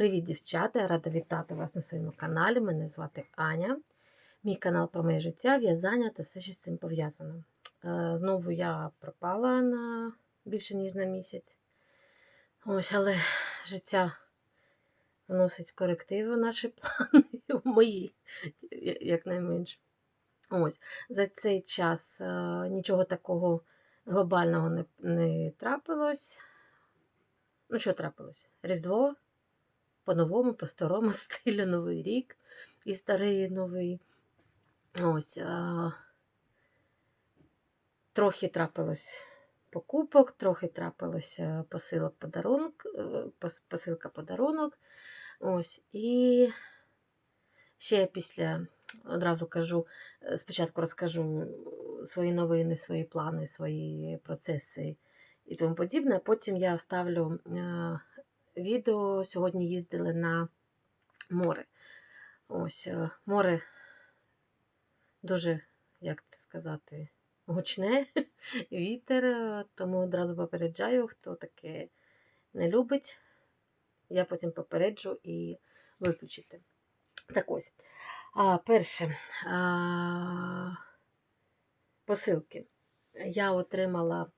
Привіт, дівчата! Рада вітати вас на своєму каналі. Мене звати Аня. Мій канал про моє життя, в'язання та все, що з цим пов'язано. Е, Знову я пропала на більше ніж на місяць. Ось, але життя вносить корективи в наші плани, в мої, якнайменше. Ось, за цей час е, нічого такого глобального не, не трапилось. Ну, що трапилось? Різдво по-новому, по-старому стилю Новий рік і старий новий. Ось. А... Трохи трапилось покупок, трохи трапилося посилок подарунок, е, посилка подарунок. Ось. І ще після, одразу кажу, е, спочатку розкажу свої новини, свої плани, свої процеси і тому подібне. Потім я вставлю е, відео. Сьогодні їздили на море. Ось е, море дуже, як це сказати, гучне, вітер, е, тому одразу попереджаю, хто таке не любить. Я потім попереджу і виключите. Так ось. А, перше. А, посилки. Я отримала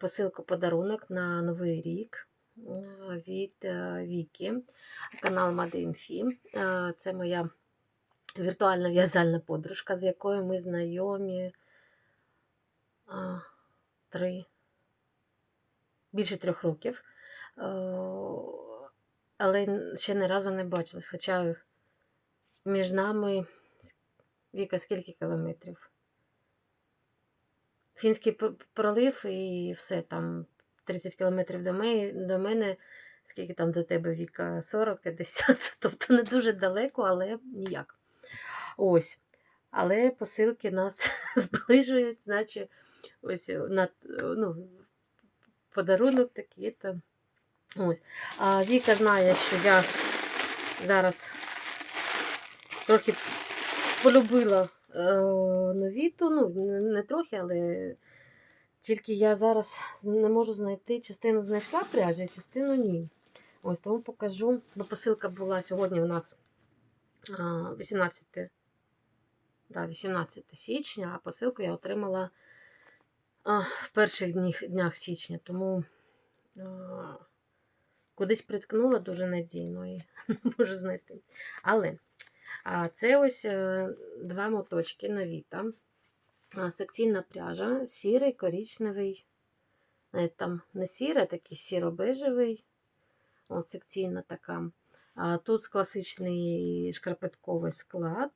посилку подарунок на Новий рік від а, Вікі, канал Fee. А, Це моя віртуальна в'язальна подружка, з якою ми знайомі три, більше трьох років. Е, Але ще ні разу не бачилась. Хоча між нами Віка скільки кілометрів? Фінський пролив і все там 30 кілометрів до мене, скільки там до тебе Віка? 40-50, тобто не дуже далеко, але ніяк. Ось. Але посилки нас зближують, наче ось на, ну, подарунок такий. То. Ось. А Віка знає, що я зараз трохи полюбила е, новіту. Ну, не трохи, але тільки я зараз не можу знайти. Частину знайшла пряжі, а частину ні. Ось тому покажу. Бо посилка була сьогодні у нас 18, да, 18 січня, а посилку я отримала в перших днях, днях січня. Тому а, кудись приткнула дуже надійно і не можу знайти. Але а, це ось е, два моточки новіта. А, Секційна пряжа, сірий, коричневий. Навіть там не сірий, а такий сіро-бежевий. От секційна така. А, тут класичний шкарпетковий склад.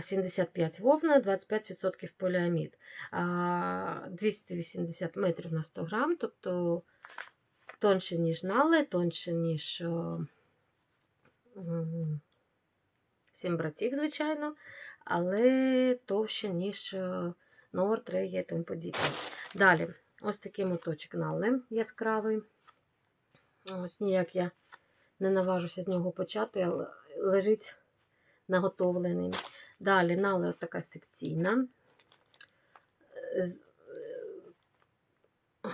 75 вовна, 25% поліамід. 280 метрів на 100 грам, тобто тонше, ніж нале, тонше, ніж сім братів, звичайно, але товще, ніж е, Нор, Треє і тому подібне. Далі, ось такий моточок нале яскравий. Ось ніяк я не наважуся з нього почати, але лежить наготовлений. Далі нале от така секційна. З-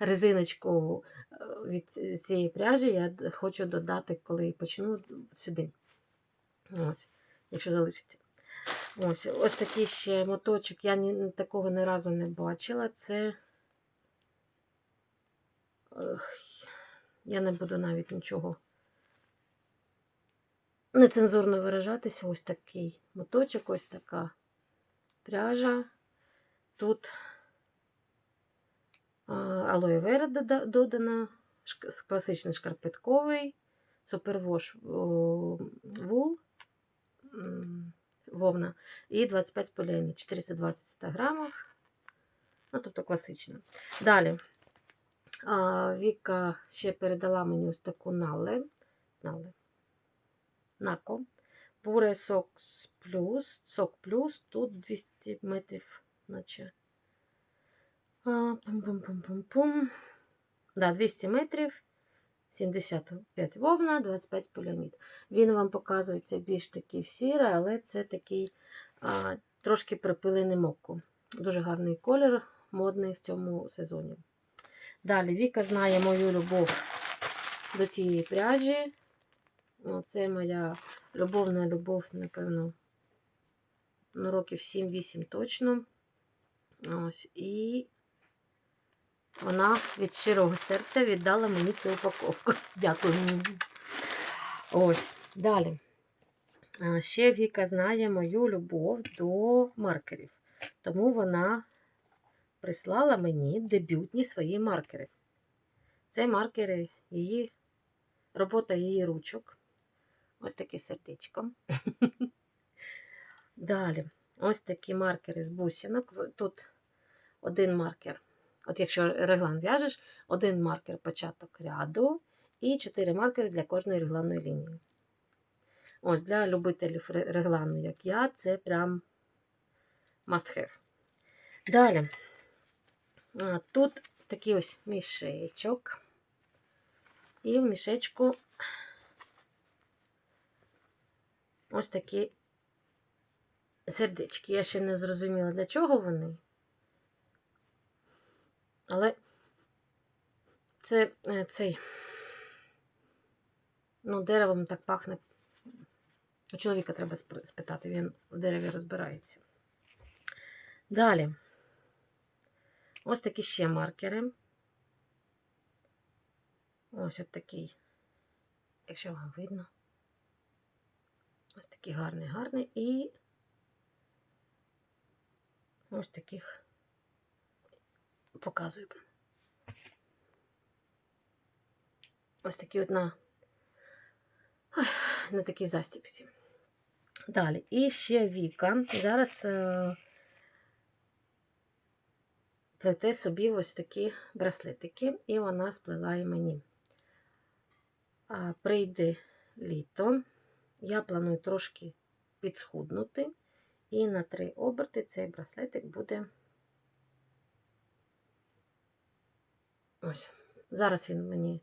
Резиночку е, від цієї пряжі я хочу додати, коли почну сюди. Ось, якщо залишиться. Ось, ось такий ще моточок. Я ні, такого ні разу не бачила. Це. Ех, я не буду навіть нічого нецензурно виражатися. Ось такий моточок, ось така пряжа. Тут алоє вера додана, класичний шкарпетковий, супервош вул, вовна і 25 поліамід, 420 в 100 грамах. Ну, тобто класично. Далі. А, Віка ще передала мені ось таку нале. нале. Нако. Пуре сок плюс. Сок плюс. Тут 200 метрів, наче. Пум-пум-пум-пум-пум. Да, 200 метрів. 75 вовна, 25 поліамід. Він вам показується більш такий в сірий, але це такий а, трошки припилений мокко. Дуже гарний колір, модний в цьому сезоні. Далі Віка знає мою любов до цієї пряжі. Ну, Це моя любовна любов, напевно, ну, років 7-8 точно. Ось, і вона від щирого серця віддала мені цю упаковку. Дякую. Ось, далі. Ще Віка знає мою любов до маркерів. Тому вона прислала мені дебютні свої маркери. Це маркери її, робота її ручок. Ось таке сердечко. Далі, ось такі маркери з бусинок. Тут один маркер. От якщо реглан в'яжеш, один маркер початок ряду і чотири маркери для кожної регланної лінії. Ось для любителів реглану, як я, це прям must have. Далі. Тут такий ось мішечок. І в мішечку ось такі сердечки. Я ще не зрозуміла, для чого вони. Але це е, цей, ну, деревом так пахне. У чоловіка треба спитати, він в дереві розбирається. Далі. Ось такі ще маркери. Ось от такий, якщо вам видно. Ось такий гарний, гарний. І ось таких показую. Ось такі от на, на такій застіпці. Далі. І ще Віка. Зараз е, плете собі ось такі браслетики, і вона сплела і мені. А, прийде літо. Я планую трошки підсхуднути. І на три оберти цей браслетик буде. Ось. Зараз він мені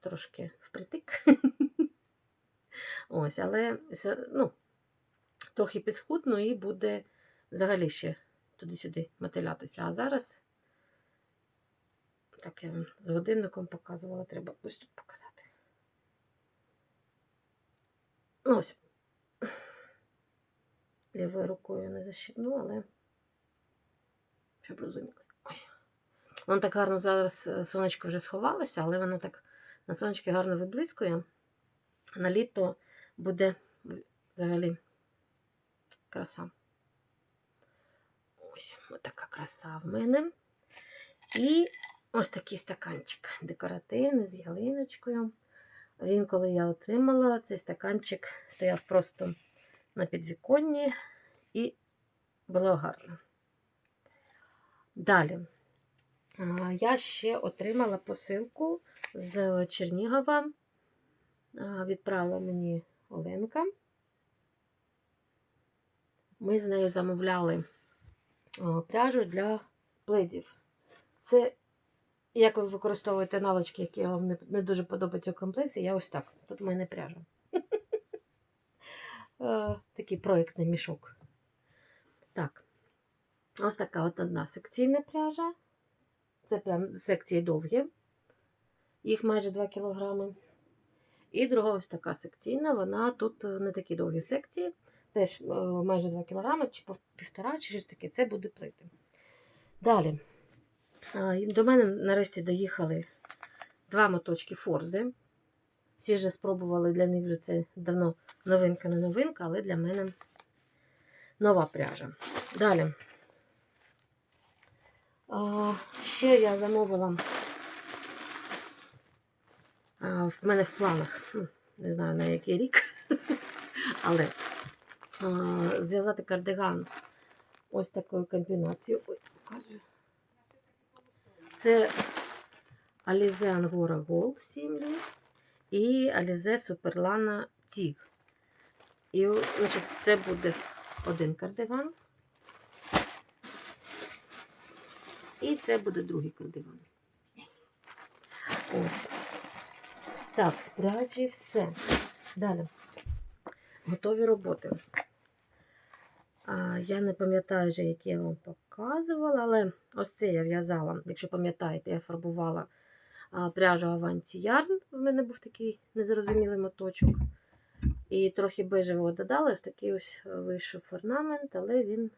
трошки впритик. Ось, але ну, трохи підсхудну і буде взагалі ще туди-сюди мотилятися. А зараз, так я вам з годинником показувала, треба ось тут показати. Ось. Лівою рукою не защипну, але щоб розуміли. Ось. Воно так гарно зараз е, сонечко вже сховалося, але воно так на сонечки гарно виблискує. На літо буде взагалі краса. Ось така краса в мене. І ось такий стаканчик декоративний з ялиночкою. Він, коли я отримала, цей стаканчик стояв просто на підвіконні і було гарно. Далі. Я ще отримала посилку з Чернігова. Відправила мені Оленка. Ми з нею замовляли пряжу для пледів. Це, як ви використовуєте навички, які вам не, дуже подобаються у комплексі, я ось так. Тут в мене пряжа. Такий проєктний мішок. Так. Ось така от одна секційна пряжа. Це прям секції довгі. Їх майже 2 кг. І друга ось така секційна, вона тут е, не такі довгі секції, теж е, майже 2 кг, чи півтора, чи щось таке. Це буде плити. Далі. До мене нарешті доїхали два моточки форзи. Всі вже спробували для них вже це давно новинка не новинка, але для мене нова пряжа. Далі. Ще я замовила. В мене в планах, не знаю на який рік, але зв'язати кардиган ось такою комбінацією. Ой, показую. Це Alize Angora Gold Simli і Alize Superlana Tig. І значить, це буде один кардиган. І це буде другий кардиган. Ось. Так, з пряжі все. Далі. Готові роботи. А, я не пам'ятаю вже, які я вам показувала, але ось це я в'язала. Якщо пам'ятаєте, я фарбувала пряжу Avanti Yarn. В мене був такий незрозумілий моточок. І трохи бежевого додала, ось такий ось вийшов орнамент, але він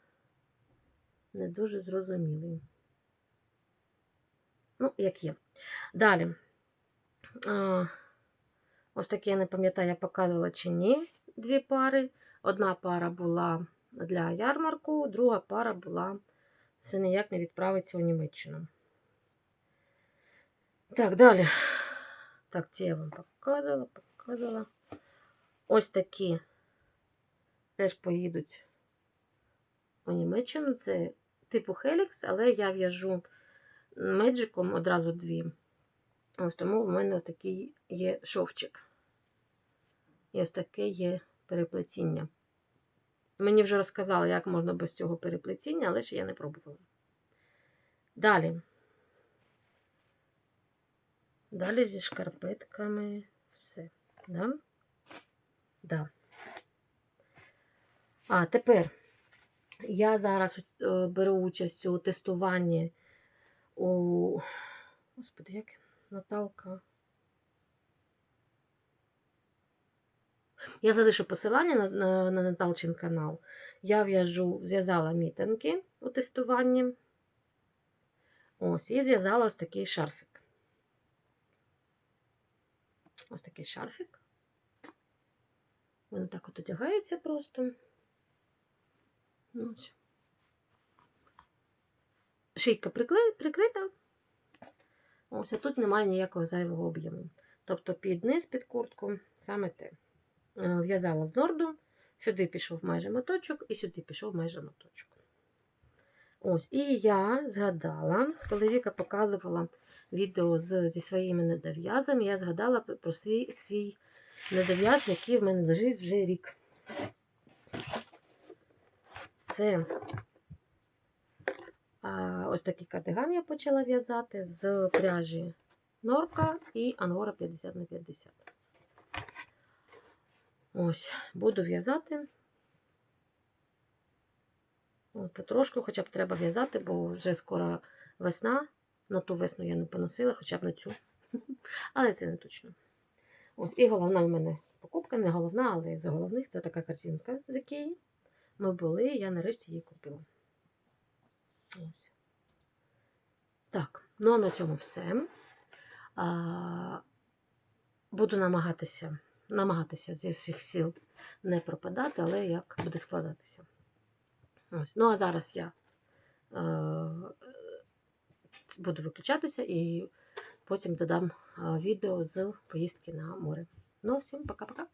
не дуже зрозумілий. Ну, як є. Далі. Ось таке, я не пам'ятаю, я показувала чи ні дві пари. Одна пара була для ярмарку, друга пара була це ніяк не відправиться у Німеччину. Так, далі. Так, ці я вам показувала, показувала. Ось такі теж поїдуть у Німеччину. Це типу Helix, але я в'яжу меджиком одразу дві. Ось тому в мене такий є шовчик. І ось таке є переплетіння. Мені вже розказали, як можна без цього переплетіння, але ще я не пробувала. Далі. Далі зі шкарпетками все. Да? Да. А, тепер я зараз е, беру участь у тестуванні у. Господи, як Наталка. Я залишу посилання на, на, на Наталчин канал. Я в'яжу, зв'язала мітинки у тестуванні. Ось, і зв'язала ось такий шарфик. Ось такий шарфик. Він так от одягається просто. Ось. Шийка прикрита. Ось, а тут немає ніякого зайвого об'єму. Тобто під низ, під куртку, саме те. Е, В'язала з норду, сюди пішов майже моточок, і сюди пішов майже моточок. Ось, і я згадала, коли Віка показувала відео з, зі своїми недов'язами, я згадала про свій, свій недов'яз, який в мене лежить вже рік. Це а, ось такий кардиган я почала в'язати з пряжі Норка і Ангора 50 на 50. Ось, буду в'язати. От, Потрошку, хоча б треба в'язати, бо вже скоро весна. На ту весну я не поносила, хоча б на цю. Але це не точно. Ось, і головна в мене покупка, не головна, але з головних це така корзинка з Ікеї. Ми були, я нарешті її купила. Ось. Так, ну а на цьому все. А, Буду намагатися намагатися зі всіх сил не пропадати, але як буде складатися. Ось. Ну, а зараз я е, буду виключатися і потім додам е, відео з поїздки на море. Ну, всім пока-пока.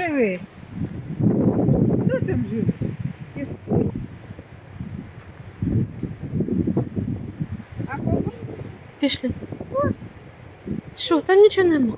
Живе? Хто там живе? А кого? Пішли. Що, там нічого нема.